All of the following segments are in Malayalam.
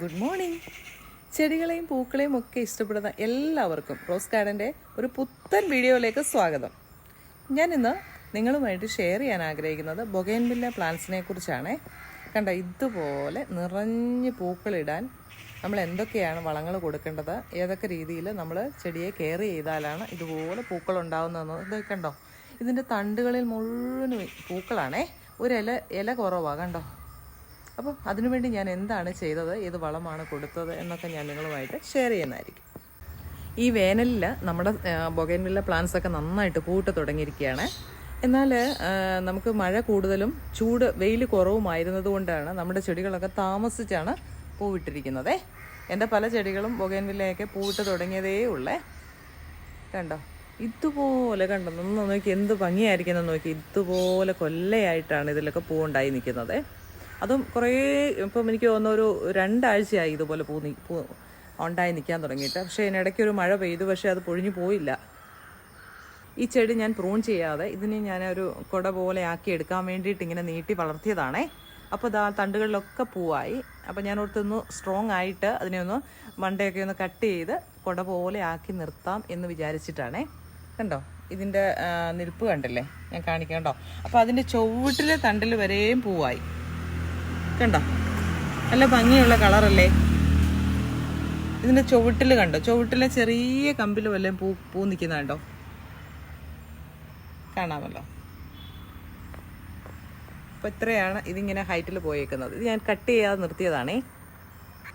ഗുഡ് മോർണിംഗ് ചെടികളെയും പൂക്കളെയും ഒക്കെ ഇഷ്ടപ്പെടുന്ന എല്ലാവർക്കും റോസ് ഗാർഡന്റെ ഒരു പുത്തൻ വീഡിയോയിലേക്ക് സ്വാഗതം. ഞാൻ ഇന്ന് നിങ്ങളുമായിട്ട് ഷെയർ ചെയ്യാൻ ആഗ്രഹിക്കുന്നത് ബൊഗൈൻബില്ല പ്ലാന്റ്സിനെ കുറിച്ചാണ്. കണ്ട ഇതുപോലെ നിറഞ്ഞ് പൂക്കളിടാൻ നമ്മൾ എന്തൊക്കെയാണ് വളങ്ങൾ കൊടുക്കേണ്ടത് ഏതൊക്കെ രീതിയിൽ നമ്മൾ ചെടിയെ കെയർ ചെയ്താലാണ് ഇതുപോലെ പൂക്കൾ ഉണ്ടാകുന്നതെന്ന് ഇതൊക്കെ കണ്ടോ? ഇതിന്റെ തണ്ടുകളിൽ മുഴുവനും പൂക്കളാണേ. ഒരു ഇല ഇല കുറവാണ് കണ്ടോ? അപ്പം അതിനുവേണ്ടി ഞാൻ എന്താണ് ചെയ്തത്? ഏത് വളമാണ് കൊടുത്തത്? എന്നൊക്കെ ഞാൻ നിങ്ങളുമായിട്ട് ഷെയർ ചെയ്യുന്നതായിരിക്കും. ഈ വേനലിൽ നമ്മുടെ ബൊഗൈൻവില്ല പ്ലാന്റ്സ് ഒക്കെ നന്നായിട്ട് പൂട്ട് തുടങ്ങിയിരിക്കുകയാണ്. എന്നാൽ നമുക്ക് മഴ കൂടുതലും ചൂട് വെയിൽ കുറവുമായിരുന്നത് കൊണ്ടാണ് നമ്മുടെ ചെടികളൊക്കെ താമസിച്ചാണ് പൂവിട്ടിരിക്കുന്നത്. എന്റെ പല ചെടികളും ബൊഗൈൻവില്ലയൊക്കെ പൂവിട്ട് തുടങ്ങിയതേ ഉള്ളേ. കണ്ടോ? ഇതുപോലെ കണ്ടോ? നിന്ന് നോക്കി എന്ത് ഭംഗിയായിരിക്കുന്നു നോക്കി. ഇതുപോലെ കൊല്ലയായിട്ടാണ് ഇതിലൊക്കെ പൂവുണ്ടായി നിൽക്കുന്നത്. അതും കുറേ ഇപ്പം എനിക്ക് തോന്നുന്ന ഒരു രണ്ടാഴ്ചയായി ഇതുപോലെ പൂ നീ പൂ ഉണ്ടായി നിൽക്കാൻ തുടങ്ങിയിട്ട്. പക്ഷേ ഇതിനിടയ്ക്ക് ഒരു മഴ പെയ്തു പക്ഷേ അത് പൊഴിഞ്ഞു പോയില്ല. ഈ ചെടി ഞാൻ പ്രൂൺ ചെയ്യാതെ ഇതിനെ ഒരു കുട പോലെ ആക്കി എടുക്കാൻ വേണ്ടിയിട്ട് ഇങ്ങനെ നീട്ടി വളർത്തിയതാണേ. അപ്പോൾ ഇതാ തണ്ടുകളിലൊക്കെ പൂവായി. അപ്പോൾ ഞാൻ ഓർത്തൊന്ന് സ്ട്രോങ് ആയിട്ട് അതിനെ ഒന്ന് മണ്ടയൊക്കെ ഒന്ന് കട്ട് ചെയ്ത് കുട പോലെ ആക്കി നിർത്താം എന്ന് വിചാരിച്ചിട്ടാണേ. കണ്ടോ? ഇതിന്റെ നിൽപ്പ് കണ്ടില്ലേ? ഞാൻ കാണിക്കാം കേട്ടോ. അപ്പോൾ അതിന്റെ ചുവട്ടിലെ തണ്ടിൽ വരെയും പൂവായി. കണ്ടോ? നല്ല ഭംഗിയുള്ള കളറല്ലേ? ഇതിന്റെ ചുവട്ടിൽ കണ്ടോ? ചുവട്ടിലെ ചെറിയ കമ്പിൽ വല്ല പൂ പൂ നിൽക്കുന്ന കണ്ടോ? കാണാമല്ലോ. അപ്പോൾ ഇത്രയാണ് ഇതിങ്ങനെ ഹൈറ്റിൽ പോയേക്കുന്നത്. ഇത് ഞാൻ കട്ട് ചെയ്യാതെ നിർത്തിയതാണേ.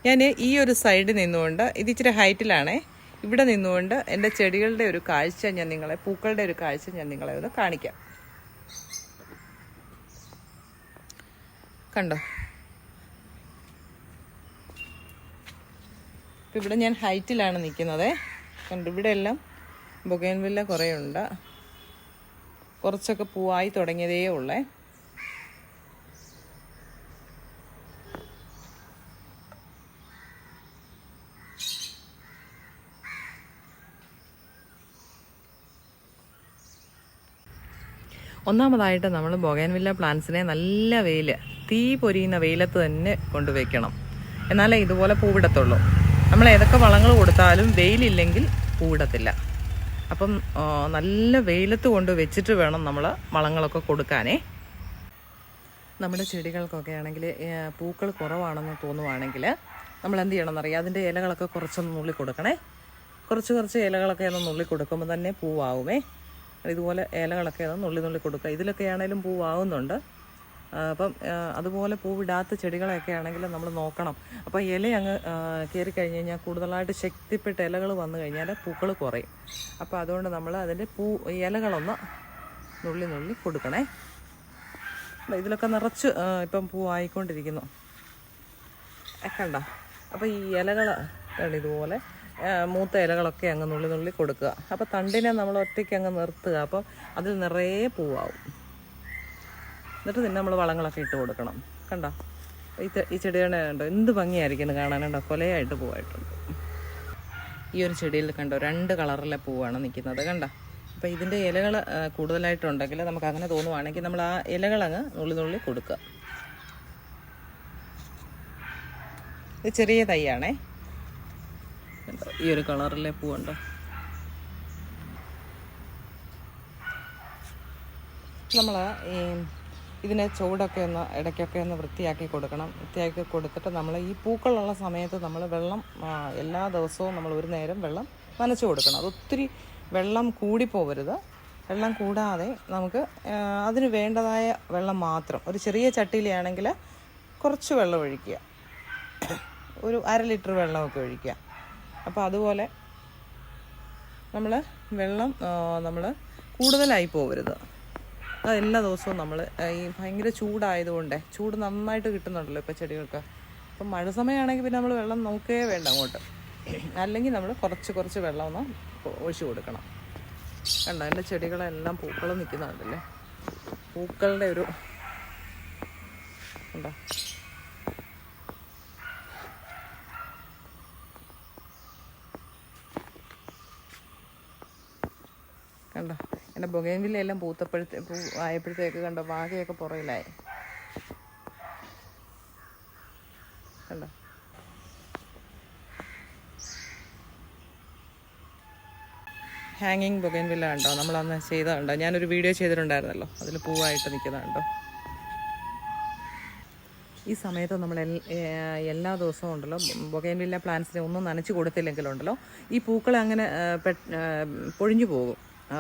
ഞാൻ ഈ ഒരു സൈഡ് നിന്നുകൊണ്ട് ഇത് ഇച്ചിരി ഹൈറ്റിലാണേ. ഇവിടെ നിന്നുകൊണ്ട് എന്റെ ചെടികളുടെ ഒരു കാഴ്ച ഞാൻ നിങ്ങളെ പൂക്കളുടെ ഒരു കാഴ്ച ഞാൻ നിങ്ങളെ ഒന്ന് കാണിക്കാം. കണ്ടോ? ഇപ്പം ഇവിടെ ഞാൻ ഹൈറ്റിലാണ് നിൽക്കുന്നത്. കണ്ടു ഇവിടെ എല്ലാം ബൊഗേൻവില്ല കുറേ ഉണ്ട് കുറച്ചൊക്കെ പൂവായി തുടങ്ങിയതേ ഉള്ളേ. ഒന്നാമതായിട്ട് നമ്മൾ ബൊഗേൻവില്ല പ്ലാന്റ്സിനെ നല്ല വെയിൽ തീ പൊരിയുന്ന വെയിലത്ത് തന്നെ കൊണ്ടുവയ്ക്കണം. എന്നാലേ ഇതുപോലെ പൂവിടത്തുള്ളൂ. നമ്മൾ ഏതൊക്കെ വളങ്ങൾ കൊടുത്താലും വെയിലില്ലെങ്കിൽ പൂവിടത്തില്ല. അപ്പം നല്ല വെയിലത്ത് കൊണ്ട് വെച്ചിട്ട് വേണം നമ്മൾ വളങ്ങളൊക്കെ കൊടുക്കാനേ. നമ്മുടെ ചെടികൾക്കൊക്കെ ആണെങ്കിൽ പൂക്കൾ കുറവാണെന്ന് തോന്നുവാണെങ്കിൽ നമ്മൾ എന്ത് ചെയ്യണം ചെയ്യണമെന്നറിയാം. അതിന്റെ ഇലകളൊക്കെ കുറച്ചൊന്ന് നുള്ളി കൊടുക്കണേ. കുറച്ച് കുറച്ച് ഇലകളൊക്കെ ഒന്ന് നുള്ളി കൊടുക്കുമ്പോൾ തന്നെ പൂവാകുമേ ഇതുപോലെ ഇലകളൊക്കെ ഒന്ന് നുള്ളി നുള്ളി കൊടുക്കുക. ഇതിലൊക്കെ ആണെങ്കിലും പൂവാകുന്നുണ്ട് അപ്പം അതുപോലെ പൂവിടാത്ത ചെടികളൊക്കെ ആണെങ്കിൽ നമ്മൾ നോക്കണം. അപ്പോൾ ഇല അങ്ങ് കയറി കഴിഞ്ഞ് കഴിഞ്ഞാൽ കൂടുതലായിട്ട് ശക്തിപ്പെട്ട ഇലകൾ വന്നു കഴിഞ്ഞാൽ പൂക്കൾ കുറയും. അപ്പോൾ അതുകൊണ്ട് നമ്മൾ അതിന്റെ പൂ ഇലകളൊന്ന് നുള്ളി നുള്ളി കൊടുക്കണേ. ഇതിലൊക്കെ നിറച്ച് ഇപ്പം പൂവായിക്കൊണ്ടിരിക്കുന്നു കണ്ട? അപ്പോൾ ഈ ഇലകൾ ഇതുപോലെ മൂത്ത ഇലകളൊക്കെ അങ്ങ് നുള്ളി നുള്ളി കൊടുക്കുക. അപ്പോൾ തണ്ടിനെ നമ്മൾ ഒറ്റയ്ക്ക് അങ്ങ് നിർത്തുക. അപ്പം അതിൽ നിറയെ പൂവാവും. എന്നിട്ട് പിന്നെ നമ്മൾ വളങ്ങളൊക്കെ ഇട്ട് കൊടുക്കണം. കണ്ടോ? ഈ തെ- കണ്ടോ? എന്ത് ഭംഗിയായിരിക്കുന്നു കാണാനുണ്ടോ കൊലയായിട്ട് പൂവായിട്ടുണ്ട് ഈ ഒരു ചെടിയിൽ കണ്ടോ? രണ്ട് കളറിലെ പൂവാണ് നിൽക്കുന്നത് കണ്ടോ? അപ്പോൾ ഇതിന്റെ ഇലകൾ കൂടുതലായിട്ടുണ്ടെങ്കിൽ നമുക്ക് അങ്ങനെ തോന്നുവാണെങ്കിൽ നമ്മൾ ആ ഇലകളങ്ങ് നുള്ളി നുള്ളി കൊടുക്കുക. ഇത് ചെറിയ തൈയാണേ. കണ്ടോ? ഈ ഒരു കളറിലെ പൂവുണ്ടോ നമ്മൾ ഈ ഇതിനെ ചൂടൊക്കെ ഒന്ന് ഇടയ്ക്കൊക്കെ ഒന്ന് വൃത്തിയാക്കി കൊടുക്കണം. വൃത്തിയാക്കി കൊടുത്തിട്ട് നമ്മൾ ഈ പൂക്കളുള്ള സമയത്ത് നമ്മൾ വെള്ളം എല്ലാ ദിവസവും നമ്മൾ ഒരു നേരം വെള്ളം നനച്ചു കൊടുക്കണം. അത് ഒത്തിരി വെള്ളം കൂടിപ്പോവരുത്. വെള്ളം കൂടാതെ നമുക്ക് അതിന് വേണ്ടതായ വെള്ളം മാത്രം ഒരു ചെറിയ ചട്ടിയിലാണെങ്കിൽ കുറച്ച് വെള്ളം ഒഴിക്കുക. ഒരു അര ലിറ്റർ വെള്ളമൊക്കെ ഒഴിക്കുക. അപ്പോൾ അതുപോലെ നമ്മൾ വെള്ളം നമ്മൾ കൂടുതലായി പോകരുത് അത് എല്ലാ ദിവസവും നമ്മൾ ഈ ഭയങ്കര ചൂടായതുകൊണ്ട് ചൂട് നന്നായിട്ട് കിട്ടുന്നുണ്ടല്ലോ ഇപ്പോൾ ചെടികൾക്ക്. അപ്പം മഴ സമയമാണെങ്കിൽ പിന്നെ നമ്മൾ വെള്ളം നോക്കേ വേണ്ട അങ്ങോട്ട്. അല്ലെങ്കിൽ നമ്മൾ കുറച്ച് കുറച്ച് വെള്ളം ഒന്ന് ഒഴിച്ചു കൊടുക്കണം. കണ്ടോ എന്റെ ചെടികളെല്ലാം പൂക്കൾ നിൽക്കുന്നുണ്ടല്ലേ പൂക്കളുടെ ഒരു ഉണ്ടോ കണ്ടോ? എന്റെ ബൊഗൈൻവില്ലെല്ലാം പൂത്തപ്പോഴത്തെ പൂ ആയപ്പോഴത്തേക്ക് കണ്ടോ വാകയൊക്കെ പുറയിലായി കണ്ടോ? ഹാങ്ങിങ് ബൊഗൈൻവില്ല കണ്ടോ? നമ്മളന്ന് ചെയ്തതുണ്ടോ ഞാനൊരു വീഡിയോ ചെയ്തിട്ടുണ്ടായിരുന്നല്ലോ. അതിൽ പൂവായിട്ട് നിൽക്കുന്നതുണ്ടോ ഈ സമയത്ത് നമ്മൾ എല്ലാ ദിവസവും ഉണ്ടല്ലോ. ബൊഗൈൻവില്ല പ്ലാന്റ്സിനെ ഒന്നും നനച്ച് കൊടുത്തില്ലെങ്കിലുണ്ടല്ലോ ഈ പൂക്കൾ അങ്ങനെ പൊഴിഞ്ഞു പോകും.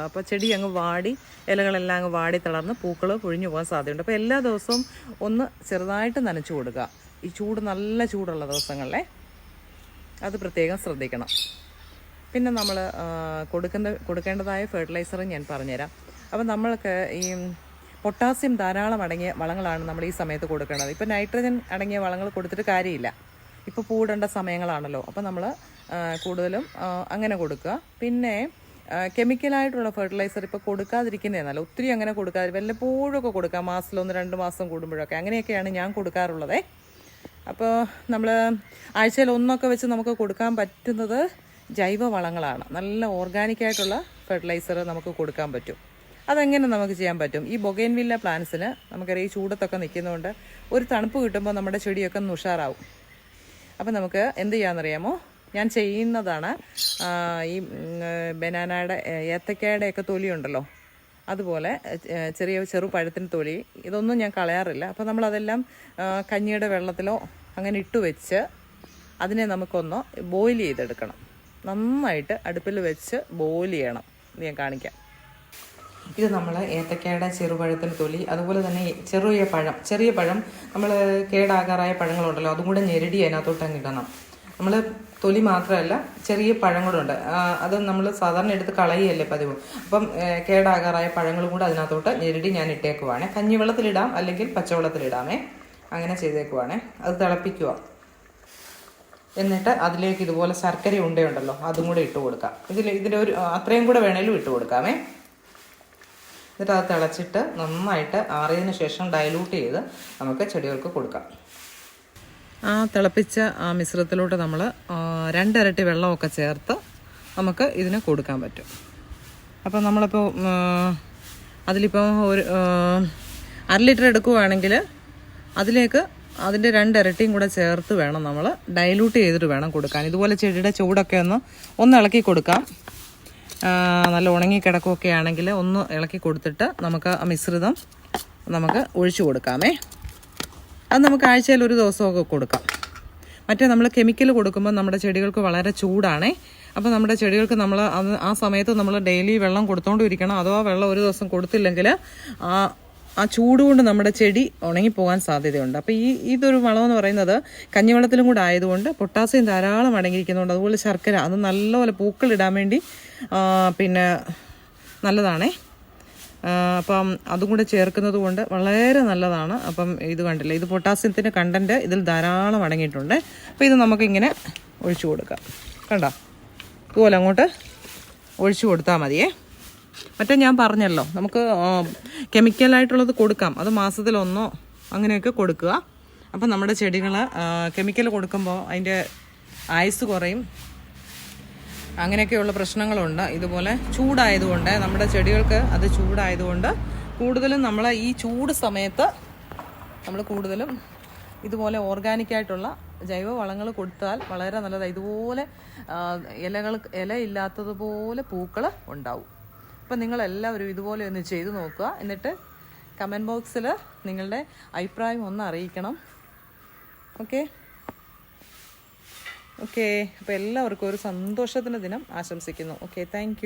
അപ്പോൾ ചെടി അങ്ങ് വാടി ഇലകളെല്ലാം അങ്ങ് വാടി തളർന്ന് പൂക്കൾ പൊഴിഞ്ഞു പോകാൻ സാധ്യതയുണ്ട്. അപ്പോൾ എല്ലാ ദിവസവും ഒന്ന് ചെറുതായിട്ട് നനച്ചു കൊടുക്കുക ഈ ചൂട് നല്ല ചൂടുള്ള ദിവസങ്ങളിലെ അത് പ്രത്യേകം ശ്രദ്ധിക്കണം. പിന്നെ നമ്മൾ കൊടുക്കുന്ന കൊടുക്കേണ്ടതായ ഫെർട്ടിലൈസറും ഞാൻ പറഞ്ഞുതരാം. അപ്പോൾ നമ്മൾക്ക് ഈ പൊട്ടാസ്യം ധാരാളം അടങ്ങിയ വളങ്ങളാണ് നമ്മൾ ഈ സമയത്ത് കൊടുക്കേണ്ടത് ഇപ്പോൾ നൈട്രജൻ അടങ്ങിയ വളങ്ങൾ കൊടുത്തിട്ട് കാര്യമില്ല. ഇപ്പോൾ പൂടേണ്ട സമയങ്ങളാണല്ലോ. അപ്പോൾ നമ്മൾ കൂടുതലും അങ്ങനെ കൊടുക്കുക. പിന്നെ കെമിക്കലായിട്ടുള്ള ഫെർട്ടിലൈസർ ഇപ്പോൾ കൊടുക്കാതിരിക്കുന്നേ. നല്ല ഒത്തിരി അങ്ങനെ കൊടുക്കാതെ വല്ലപ്പോഴൊക്കെ കൊടുക്കാം മാസത്തിലൊന്ന് രണ്ട് മാസം കൂടുമ്പോഴൊക്കെ. അങ്ങനെയൊക്കെയാണ് ഞാൻ കൊടുക്കാറുള്ളത്. അപ്പോൾ നമ്മൾ ആഴ്ചയിൽ ഒന്നൊക്കെ വെച്ച് നമുക്ക് കൊടുക്കാൻ പറ്റുന്നത് ജൈവ വളങ്ങളാണ്. നല്ല ഓർഗാനിക്കായിട്ടുള്ള ഫെർട്ടിലൈസർ നമുക്ക് കൊടുക്കാൻ പറ്റും. അതെങ്ങനെ നമുക്ക് ചെയ്യാൻ പറ്റും? ഈ ബൊഗേൻവില്ല പ്ലാന്റ്സിന് നമുക്കറിയാം ഈ ചൂടത്തൊക്കെ നിൽക്കുന്നതുകൊണ്ട് ഒരു തണുപ്പ് കിട്ടുമ്പോൾ നമ്മുടെ ചെടിയൊക്കെ ഒന്ന് ഉഷാറാവും. അപ്പം നമുക്ക് എന്ത് ചെയ്യാമെന്നറിയാമോ ഞാൻ ചെയ്യുന്നതാണ്. ഈ ബനാനയുടെ ഏത്തക്കയുടെ ഒക്കെ തൊലി ഉണ്ടല്ലോ. അതുപോലെ ചെറിയ ചെറു പഴത്തിന് തൊലി. ഇതൊന്നും ഞാൻ കളയാറില്ല. അപ്പോൾ നമ്മളതെല്ലാം കഞ്ഞിയുടെ വെള്ളത്തിലോ അങ്ങനെ ഇട്ട് വെച്ച് അതിനെ നമുക്കൊന്ന് ബോയിൽ ചെയ്തെടുക്കണം. നന്നായിട്ട് അടുപ്പിൽ വെച്ച് ബോയിൽ ചെയ്യണം. ഞാൻ കാണിക്കാം. ഇത് നമ്മൾ ഏത്തക്കയുടെ ചെറുപഴത്തിന് തൊലി അതുപോലെ തന്നെ ചെറിയ പഴം ചെറിയ പഴം നമ്മൾ കേടാകാറായ പഴങ്ങളുണ്ടല്ലോ അതും കൂടെ ഞെരടി അതിനകത്തോട്ട് ഇടണം. നമ്മൾ തൊലി മാത്രമല്ല ചെറിയ പഴം കൂടെ ഉണ്ട് അത് നമ്മൾ സാധാരണ എടുത്ത് കളയുകയല്ലേ പതിവ്. അപ്പം കേടാകാറായ പഴങ്ങളും കൂടെ അതിനകത്തോട്ട് ഞെരടി ഞാൻ ഇട്ടേക്കുവാണ്. കഞ്ഞിവെള്ളത്തിലിടാം അല്ലെങ്കിൽ പച്ചവെള്ളത്തിലിടാമേ. അങ്ങനെ ചെയ്തേക്കുവാണ്. അത് തിളപ്പിക്കുക. എന്നിട്ട് അതിലേക്ക് ഇതുപോലെ ശർക്കര ഉണ്ടയുണ്ടല്ലോ അതും കൂടെ ഇട്ട് കൊടുക്കാം. ഇതിൽ ഇതിന്റെ ഒരു അത്രയും കൂടെ വേണേലും ഇട്ട് കൊടുക്കാമേ. എന്നിട്ട് അത് തിളച്ചിട്ട് നന്നായിട്ട് ആറിയതിന് ശേഷം ഡയലൂട്ട് ചെയ്ത് നമുക്ക് ചെടികൾക്ക് കൊടുക്കാം. ആ തിളപ്പിച്ച ആ മിശ്രിതത്തിലോട്ട് നമ്മൾ രണ്ടിരട്ടി വെള്ളമൊക്കെ ചേർത്ത് നമുക്ക് ഇതിന് കൊടുക്കാൻ പറ്റും. അപ്പോൾ നമ്മളിപ്പോൾ അതിലിപ്പോൾ ഒരു അര ലിറ്റർ എടുക്കുവാണെങ്കിൽ അതിലേക്ക് അതിന്റെ രണ്ടിരട്ടിയും കൂടെ ചേർത്ത് വേണം നമ്മൾ ഡൈലൂട്ട് ചെയ്തിട്ട് വേണം കൊടുക്കാൻ. ഇതുപോലെ ചെടിയുടെ ചൂടൊക്കെ ഒന്ന് ഒന്ന് ഇളക്കി കൊടുക്കാം. നല്ല ഉണങ്ങി കിടക്കുകയൊക്കെ ആണെങ്കിൽ ഒന്ന് ഇളക്കി കൊടുത്തിട്ട് നമുക്ക് ആ മിശ്രിതം നമുക്ക് ഒഴിച്ചു കൊടുക്കാമേ. അത് നമുക്ക് ആഴ്ചയിൽ ഒരു ദിവസമൊക്കെ കൊടുക്കാം. മറ്റേ നമ്മൾ കെമിക്കൽ കൊടുക്കുമ്പോൾ നമ്മുടെ ചെടികൾക്ക് വളരെ ചൂടാണേ. അപ്പോൾ നമ്മുടെ ചെടികൾക്ക് നമ്മൾ ആ സമയത്ത് നമ്മൾ ഡെയിലി വെള്ളം കൊടുത്തോണ്ടിരിക്കണം. അഥവാ വെള്ളം ഒരു ദിവസം കൊടുത്തില്ലെങ്കിൽ ആ ആ ചൂട് കൊണ്ട് നമ്മുടെ ചെടി ഉണങ്ങിപ്പോകാൻ സാധ്യതയുണ്ട്. അപ്പോൾ ഈ ഇതൊരു വളമെന്ന് പറയുന്നത് കഞ്ഞിവെള്ളത്തിലും കൂടെ ആയതുകൊണ്ട് പൊട്ടാസ്യം ധാരാളം അടങ്ങിയിരിക്കുന്നുണ്ട് അതുപോലെ ശർക്കര അത് നല്ലപോലെ പൂക്കളിടാൻ വേണ്ടി പിന്നെ നല്ലതാണേ. അപ്പം അതും കൂടെ ചേർക്കുന്നത് കൊണ്ട് വളരെ നല്ലതാണ്. അപ്പം ഇത് കണ്ടില്ല ഇത് പൊട്ടാസ്യത്തിന്റെ കണ്ടന്റ് ഇതിൽ ധാരാളം അടങ്ങിയിട്ടുണ്ട്. അപ്പോൾ ഇത് നമുക്കിങ്ങനെ ഒഴിച്ചു കൊടുക്കാം. കണ്ടോ? ഇതുപോലെ അങ്ങോട്ട് ഒഴിച്ചു കൊടുത്താൽ മതിയേ. മറ്റേ ഞാൻ പറഞ്ഞല്ലോ നമുക്ക് കെമിക്കലായിട്ടുള്ളത് കൊടുക്കാം. അത് മാസത്തിലൊന്നോ അങ്ങനെയൊക്കെ കൊടുക്കുക. അപ്പം നമ്മുടെ ചെടികൾ കെമിക്കൽ കൊടുക്കുമ്പോൾ അതിന്റെ ആയുസ് കുറയും. അങ്ങനെയൊക്കെയുള്ള പ്രശ്നങ്ങളുണ്ട്. ഇതുപോലെ ചൂടായതുകൊണ്ട് നമ്മുടെ ചെടികൾക്ക് അത് ചൂടായതുകൊണ്ട് കൂടുതലും നമ്മൾ ഈ ചൂട് സമയത്ത് നമ്മൾ കൂടുതലും ഇതുപോലെ ഓർഗാനിക്കായിട്ടുള്ള ജൈവ വളങ്ങൾ കൊടുത്താൽ വളരെ നല്ലതാണ് ഇതുപോലെ ഇലകൾ ഇലയില്ലാത്തതുപോലെ പൂക്കൾ ഉണ്ടാവും. അപ്പം നിങ്ങളെല്ലാവരും ഇതുപോലെ ഒന്ന് ചെയ്ത് നോക്കുക. എന്നിട്ട് കമന്റ് ബോക്സിൽ നിങ്ങളുടെ അഭിപ്രായം ഒന്ന് അറിയിക്കണം. ഓക്കെ ഓക്കെ അപ്പോൾ എല്ലാവർക്കും ഒരു സന്തോഷത്തിന്റെ ദിനം ആശംസിക്കുന്നു. Okay thank